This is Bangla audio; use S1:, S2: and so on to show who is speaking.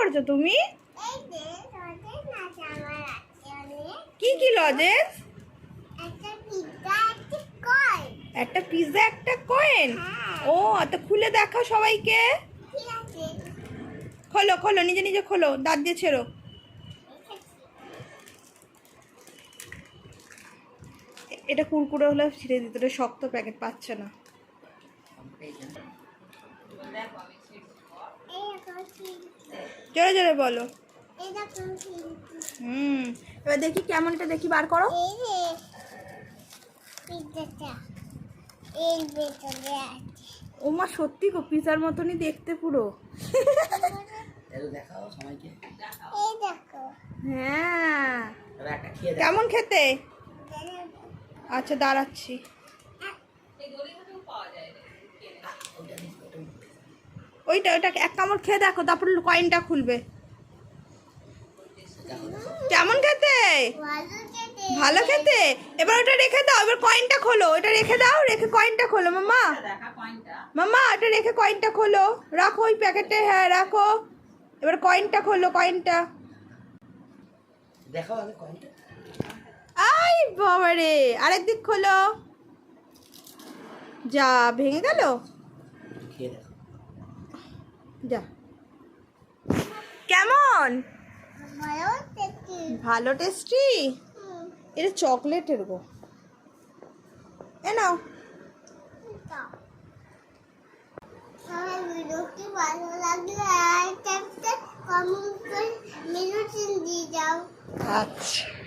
S1: করছ তুমি?
S2: এই যে রোদের নাচ আমার আছে অনেক
S1: কি কি লজেন্স
S2: একটা
S1: পিৎজা একটা কয়েন
S2: হ্যাঁ।
S1: ও তো খুলে দেখাও সবাইকে। খোলো খোলো নিজে নিজে খোলো দাঁত দিয়ে ছেড়ো। এটা কুরকুরে হলে ছিঁড়ে দিত শক্ত প্যাকেট পাচ্ছে না। জোরে জোরে বলো? হুম এবার দেখি কেমন এটা দেখি বার করো। ও মা সত্যি গো পিজার মতনই দেখতে পুরো। হ্যাঁ। কেমন খেতে? আচ্ছা দাঁড়াচ্ছি। ওইটা ওইটা এক কামড় খেয়ে দেখো তারপর কয়েনটা খুলবে।
S3: দেখো দেখো
S1: কেমন খেতে?
S2: ভালো খেতে?
S1: এবার ওটা রেখে দাও এবার কয়েনটা খোলো ওটা রেখে দাও রেখে কয়েনটা খোলো মামা মামা ওটা রেখে কয়েনটা খোলো। রাখো ওই প্যাকেটে হ্যাঁ রাখো। এবার কয়েনটা খোলো কয়েনটা
S3: কয়েনটা
S1: আই বাবা রে আরেক দিক খোলো। যা ভেঙে গেল?
S3: খেয়ে দেখো।
S1: যা। কেমন?
S2: ভালো
S1: টেস্টি
S2: হুম,
S1: এটা চকলেটের গো। এ নাও। আচ্ছা।